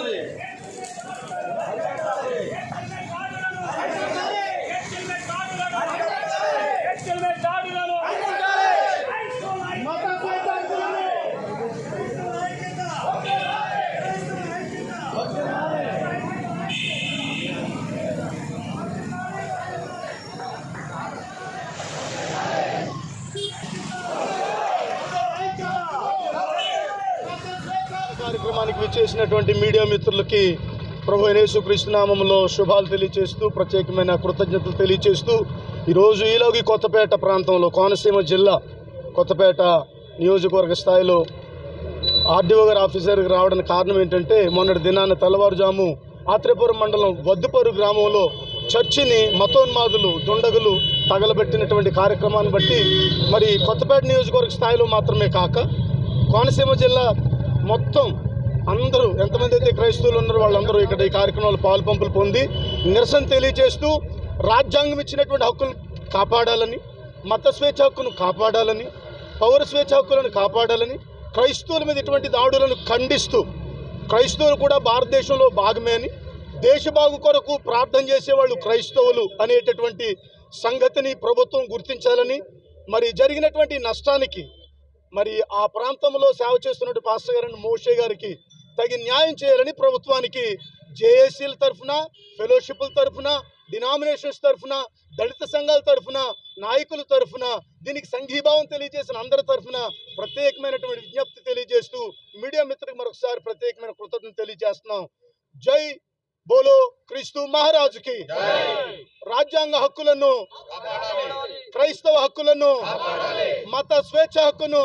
রে కార్యక్రమానికి విచ్చేసినటువంటి మీడియా మిత్రులకి ప్రభు యేసు కృష్ణనామంలో శుభాలు తెలియచేస్తూ ప్రత్యేకమైన కృతజ్ఞతలు తెలియజేస్తూ ఈరోజు ఈలోగి కొత్తపేట ప్రాంతంలో కోనసీమ జిల్లా కొత్తపేట నియోజకవర్గ స్థాయిలో ఆర్డీఓ గారి ఆఫీసర్కి రావడానికి కారణం ఏంటంటే మొన్నటి దినాన తెల్లవారుజాము ఆత్రేపురం మండలం వద్దుపరు గ్రామంలో చర్చిని మతోన్మాదులు దుండగులు తగలబెట్టినటువంటి కార్యక్రమాన్ని బట్టి మరి కొత్తపేట నియోజకవర్గ స్థాయిలో మాత్రమే కాక కోనసీమ జిల్లా మొత్తం అందరూ ఎంతమంది అయితే క్రైస్తవులు ఉన్నారో వాళ్ళందరూ ఇక్కడ ఈ కార్యక్రమంలో పాల్పంపులు పొంది నిరసన తెలియజేస్తూ రాజ్యాంగం ఇచ్చినటువంటి హక్కులు కాపాడాలని మత స్వేచ్ఛ హక్కును కాపాడాలని పౌర స్వేచ్ఛ హక్కులను కాపాడాలని క్రైస్తవుల మీద ఇటువంటి దాడులను ఖండిస్తూ క్రైస్తవులు కూడా భారతదేశంలో భాగమే అని దేశ బాగు కొరకు ప్రార్థన చేసేవాళ్ళు క్రైస్తవులు అనేటటువంటి సంగతిని ప్రభుత్వం గుర్తించాలని మరి జరిగినటువంటి నష్టానికి మరి ఆ ప్రాంతంలో సేవ చేస్తున్నట్టు పాస్టర్ గారిని మోషే గారికి తగిన న్యాయం చేయాలని ప్రభుత్వానికి జేఏసీల తరఫున ఫెలోషిప్ల తరఫున డినామినేషన్స్ తరఫున దళిత సంఘాల తరఫున నాయకుల తరఫున దీనికి సంఘీభావం తెలియజేసిన అందరి తరఫున ప్రత్యేకమైనటువంటి విజ్ఞప్తి తెలియజేస్తూ మీడియా మిత్రులకు మరొకసారి ప్రత్యేకమైన కృతజ్ఞత తెలియజేస్తున్నాం. జై బోలో క్రీస్తు మహారాజుకి. రాజ్యాంగ హక్కులను క్రైస్తవ హక్కులను మత స్వేచ్ఛ హక్కును.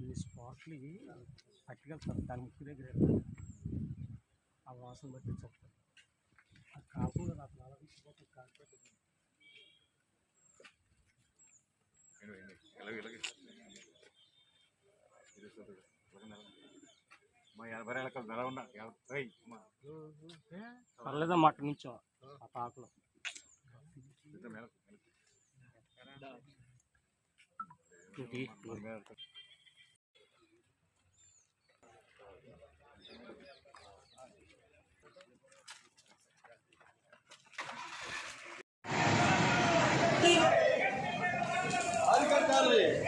ఈ స్పాట్లు పట్టుకెళ్తారు దాని ముక్కు దగ్గర. ఆ వాసన బట్టి చెప్తారు ఆ కాకుండా నాకు అలా తీసుకుపోతే కాకపోతే పర్లేదమ్మా అక్కడి నుంచో ఆ పాకలో टूटी हल करता रे।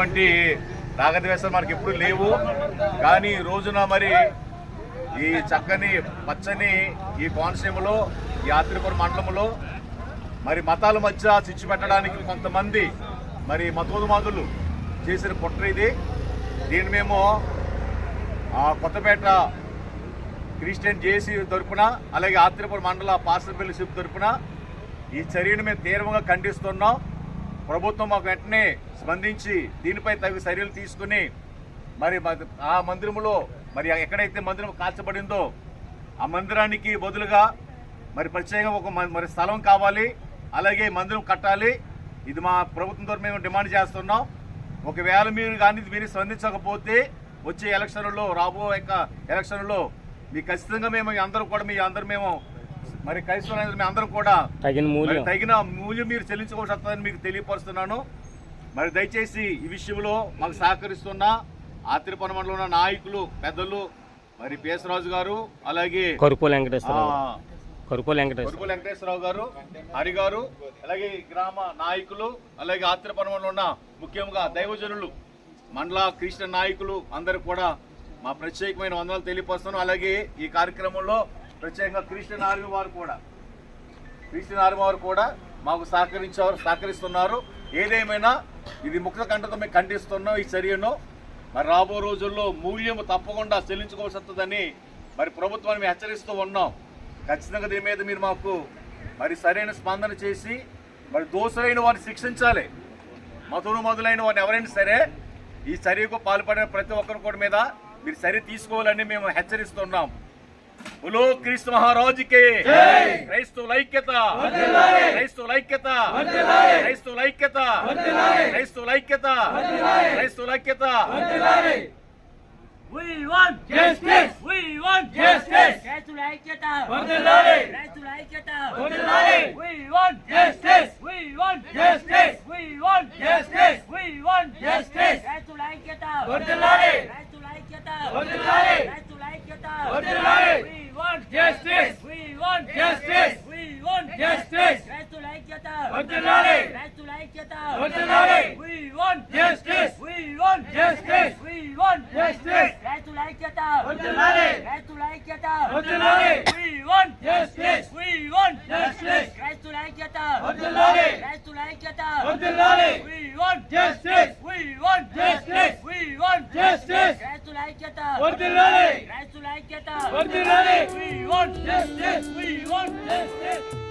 ఎటువంటి రాగద్వేషాలు మనకి ఎప్పుడు లేవు. కానీ ఈ రోజున మరి ఈ చక్కని పచ్చని ఈ కోనసీమలో ఈ ఆత్రిపురం మండలంలో మరి మతాల మధ్య చిచ్చు పెట్టడానికి కొంతమంది మరి మతోన్మాదులు చేసిన కుట్ర ఇది. దీన్ని మేము కొత్తపేట క్రిస్టియన్ జేసీ తరపున అలాగే ఆత్రిపురం మండల పాసపల్లి శిబ్ తరపున ఈ చర్యను మేము తీవ్రంగా ఖండిస్తున్నాం. ప్రభుత్వం మాకు వెంటనే స్పందించి దీనిపై తగు చర్యలు తీసుకుని మరి ఆ మందిరములో మరి ఎక్కడైతే మందిరం కాల్చబడిందో ఆ మందిరానికి బదులుగా మరి ప్రత్యేకంగా ఒక మ- మరి స్థలం కావాలి అలాగే మందిరం కట్టాలి. ఇది మా ప్రభుత్వం ద్వారా మేము డిమాండ్ చేస్తున్నాం. ఒకవేళ మీరు కానీ మీరు స్పందించకపోతే వచ్చే ఎలక్షన్లో రాబో యొక్క ఎలక్షన్లో మీ ఖచ్చితంగా మేము అందరూ కూడా మీ అందరూ మేము మరి క్రైస్తవులు మేము అందరం కూడా తగిన మూల్యం. తగిన మూల్యం మీరు చెల్లించుకోవాల్సి వస్తుందని మీకు తెలియపరుస్తున్నాను. మరి దయచేసి ఈ విషయంలో మాకు సహకరిస్తున్న ఆత్రిపన మండలం ఉన్న నాయకులు పెద్దలు మరి పేసరాజు గారు అలాగే కరుపోలు వెంకటేశ్వరరావు. కరుపోలు వెంకటేశ్వర వెంకటేశ్వరరావు. గారు హరి గారు అలాగే గ్రామ నాయకులు అలాగే ఆత్రిపనంలో ఉన్న ముఖ్యంగా దైవజనులు మండల క్రిస్టియన్ నాయకులు అందరూ కూడా మా ప్రత్యేకమైన వందనాలు తెలియపరుస్తున్నాం అలాగే ఈ కార్యక్రమంలో ప్రత్యేకంగా క్రిస్టియన్ ఆర్మీ వారు కూడా. క్రిస్టియన్ ఆర్మీ వారు కూడా మాకు సహకరించారు సహకరిస్తున్నారు. ఏదేమైనా ఇది ముక్త కంటతో మేము ఖండిస్తున్నాం ఈ చర్యను. మరి రాబో రోజుల్లో మూల్యం తప్పకుండా చెల్లించుకోవాల్సి వస్తుందని మరి ప్రభుత్వాన్ని మేము హెచ్చరిస్తూ ఉన్నాం. ఖచ్చితంగా దీని మీద మీరు మాకు మరి సరైన స్పందన చేసి మరి దోషులైన వారిని శిక్షించాలి. మధురు మొదలైన వారిని ఎవరైనా సరే ఈ చర్యకు పాల్పడిన ప్రతి ఒక్కరి కూడా మీద మీరు చర్య తీసుకోవాలని మేము హెచ్చరిస్తున్నాం. బులో క్రీస్తు మహారాజుకి. క్రైస్తవుల ఐక్యత క్రైస్తవుల ఐక్యత క్రైస్తవుల ఐక్యత క్రైస్తవుల ఐక్యత క్రైస్తవుల ఐక్యత We want justice. We want justice. రైతుల ఐక్యత వర్ధిల్లాలి రైతుల ఐక్యత వర్ధిల్లాలి We want justice. We want justice. We want justice. We want justice. రైతుల ఐక్యత వర్ధిల్లాలి రైతుల ఐక్యత We want justice. We want justice. We want justice. Right to ಐಕ್ಯತಾ. ಒತ್ತಲಾರೆ. Right to ಐಕ್ಯತಾ. ಒತ್ತಲಾರೆ. We want justice. We want justice. We want justice. Right to ಐಕ್ಯತಾ. ಒತ್ತಲಾರೆ. Right to ಐಕ್ಯತಾ. ಒತ್ತಲಾರೆ. We want justice. We want justice. Right to ಐಕ್ಯತಾ. ಒತ್ತಲಾರೆ. Right to ಐಕ್ಯತಾ. ಒತ್ತಲಾರೆ. We want justice. We want justice. We want justice. Rise to Laikyata. Vardhirale. Rise to Laikyata. Vardhirale. We want justice. We want justice.